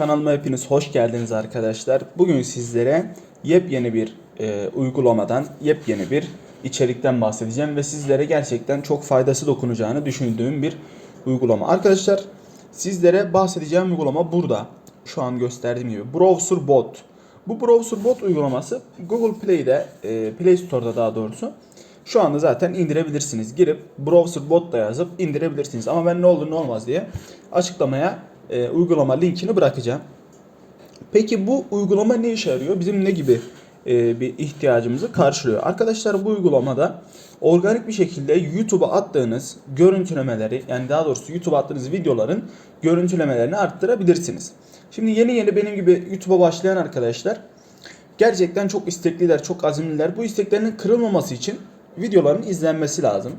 Kanalıma hepiniz hoş geldiniz arkadaşlar. Bugün sizlere yepyeni bir e, uygulamadan, yepyeni bir içerikten bahsedeceğim ve sizlere gerçekten çok faydası dokunacağını düşündüğüm bir uygulama. Arkadaşlar sizlere bahsedeceğim uygulama burada. Şu an gösterdiğim gibi Browser Bot. Bu Browser Bot uygulaması Google Play'de, e, Play Store'da daha doğrusu şu anda zaten indirebilirsiniz. Girip Browser Bot da yazıp indirebilirsiniz. Ama ben ne olur ne olmaz diye açıklamaya e, uygulama linkini bırakacağım. Peki bu uygulama ne işe yarıyor? Bizim ne gibi e, bir ihtiyacımızı karşılıyor? Arkadaşlar bu uygulamada organik bir şekilde YouTube'a attığınız görüntülemeleri yani daha doğrusu YouTube'a attığınız videoların görüntülemelerini arttırabilirsiniz. Şimdi yeni yeni benim gibi YouTube'a başlayan arkadaşlar gerçekten çok istekliler, çok azimliler. Bu isteklerinin kırılmaması için videoların izlenmesi lazım.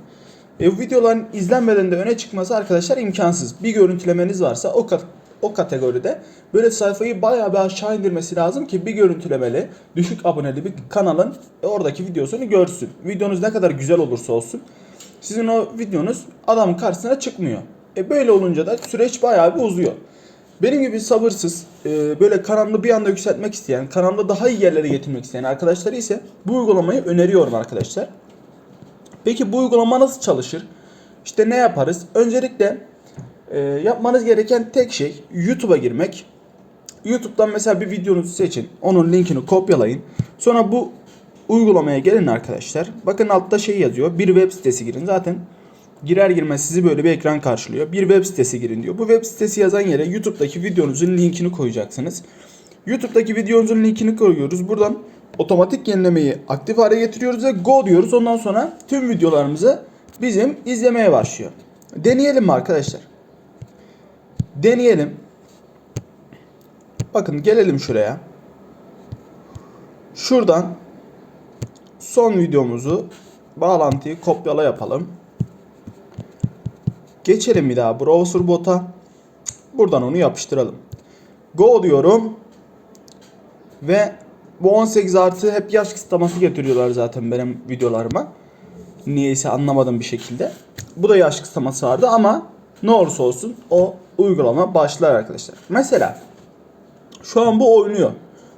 E, videoların izlenmeden de öne çıkması arkadaşlar imkansız. Bir görüntülemeniz varsa o kat o kategoride böyle sayfayı bayağı bir aşağı indirmesi lazım ki bir görüntülemeli, düşük aboneli bir kanalın e, oradaki videosunu görsün. Videonuz ne kadar güzel olursa olsun sizin o videonuz adamın karşısına çıkmıyor. E böyle olunca da süreç bayağı bir uzuyor. Benim gibi sabırsız, e, böyle kanalını bir anda yükseltmek isteyen, kanalını daha iyi yerlere getirmek isteyen arkadaşları ise bu uygulamayı öneriyorum arkadaşlar. Peki bu uygulama nasıl çalışır? İşte ne yaparız? Öncelikle e, yapmanız gereken tek şey YouTube'a girmek. YouTube'dan mesela bir videonuzu seçin. Onun linkini kopyalayın. Sonra bu uygulamaya gelin arkadaşlar. Bakın altta şey yazıyor. Bir web sitesi girin. Zaten girer girmez sizi böyle bir ekran karşılıyor. Bir web sitesi girin diyor. Bu web sitesi yazan yere YouTube'daki videonuzun linkini koyacaksınız. YouTube'daki videonuzun linkini koyuyoruz. Buradan otomatik yenilemeyi aktif hale getiriyoruz ve go diyoruz. Ondan sonra tüm videolarımızı bizim izlemeye başlıyor. Deneyelim mi arkadaşlar? Deneyelim. Bakın gelelim şuraya. Şuradan son videomuzu bağlantıyı kopyala yapalım. Geçelim bir daha browser bota. Buradan onu yapıştıralım. Go diyorum. Ve bu 18 artı hep yaş kısıtlaması getiriyorlar zaten benim videolarıma. Niyeyse anlamadım bir şekilde. Bu da yaş kısıtlaması vardı ama ne olursa olsun o uygulama başlar arkadaşlar. Mesela şu an bu oynuyor.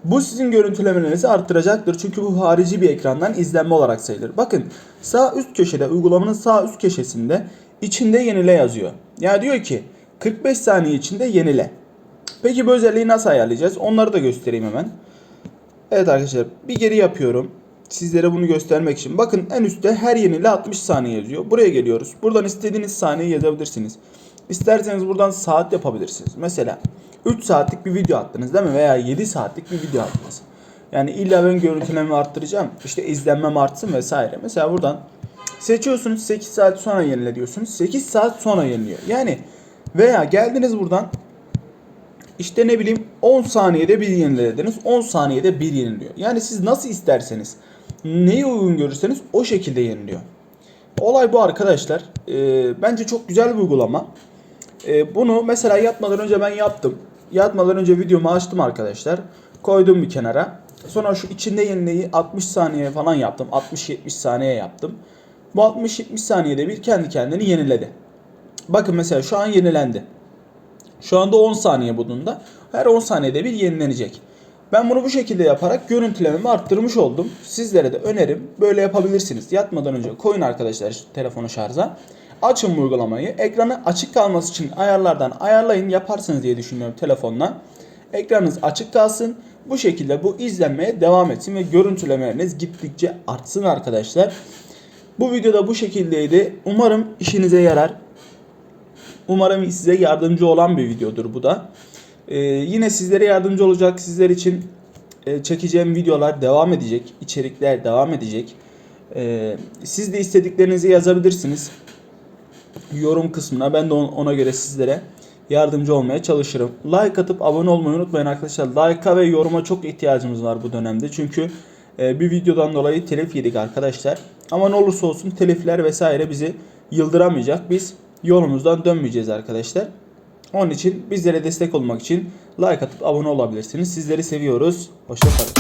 Bu sizin görüntülemelerinizi arttıracaktır. Çünkü bu harici bir ekrandan izlenme olarak sayılır. Bakın sağ üst köşede uygulamanın sağ üst köşesinde içinde yenile yazıyor. Yani diyor ki 45 saniye içinde yenile. Peki bu özelliği nasıl ayarlayacağız? Onları da göstereyim hemen. Evet arkadaşlar bir geri yapıyorum. Sizlere bunu göstermek için. Bakın en üstte her yenile 60 saniye yazıyor. Buraya geliyoruz. Buradan istediğiniz saniyeyi yazabilirsiniz. İsterseniz buradan saat yapabilirsiniz. Mesela 3 saatlik bir video attınız değil mi? Veya 7 saatlik bir video attınız. Yani illa ben görüntülememi arttıracağım. İşte izlenmem artsın vesaire. Mesela buradan seçiyorsunuz 8 saat sonra yenile diyorsunuz. 8 saat sonra yeniliyor. Yani veya geldiniz buradan işte ne bileyim 10 saniyede bir yenilediniz. 10 saniyede bir yeniliyor. Yani siz nasıl isterseniz neyi uygun görürseniz o şekilde yeniliyor. Olay bu arkadaşlar. Ee, bence çok güzel bir uygulama. Ee, bunu mesela yatmadan önce ben yaptım. Yatmadan önce videomu açtım arkadaşlar. Koydum bir kenara. Sonra şu içinde yenileyi 60 saniye falan yaptım. 60-70 saniye yaptım. Bu 60-70 saniyede bir kendi kendini yeniledi. Bakın mesela şu an yenilendi. Şu anda 10 saniye budunda. Her 10 saniyede bir yenilenecek. Ben bunu bu şekilde yaparak görüntülememi arttırmış oldum. Sizlere de önerim böyle yapabilirsiniz. Yatmadan önce koyun arkadaşlar telefonu şarja. Açın bu uygulamayı. Ekranı açık kalması için ayarlardan ayarlayın yaparsınız diye düşünüyorum telefonla. Ekranınız açık kalsın. Bu şekilde bu izlenmeye devam etsin ve görüntülemeleriniz gittikçe artsın arkadaşlar. Bu videoda bu şekildeydi. Umarım işinize yarar. Umarım size yardımcı olan bir videodur bu da. Ee, yine sizlere yardımcı olacak, sizler için e, çekeceğim videolar devam edecek, içerikler devam edecek. Ee, siz de istediklerinizi yazabilirsiniz yorum kısmına. Ben de ona göre sizlere yardımcı olmaya çalışırım. Like atıp abone olmayı unutmayın arkadaşlar. Like'a ve yoruma çok ihtiyacımız var bu dönemde. Çünkü e, bir videodan dolayı telif yedik arkadaşlar. Ama ne olursa olsun telifler vesaire bizi yıldıramayacak. Biz yolumuzdan dönmeyeceğiz arkadaşlar. Onun için bizlere destek olmak için like atıp abone olabilirsiniz. Sizleri seviyoruz. Hoşçakalın.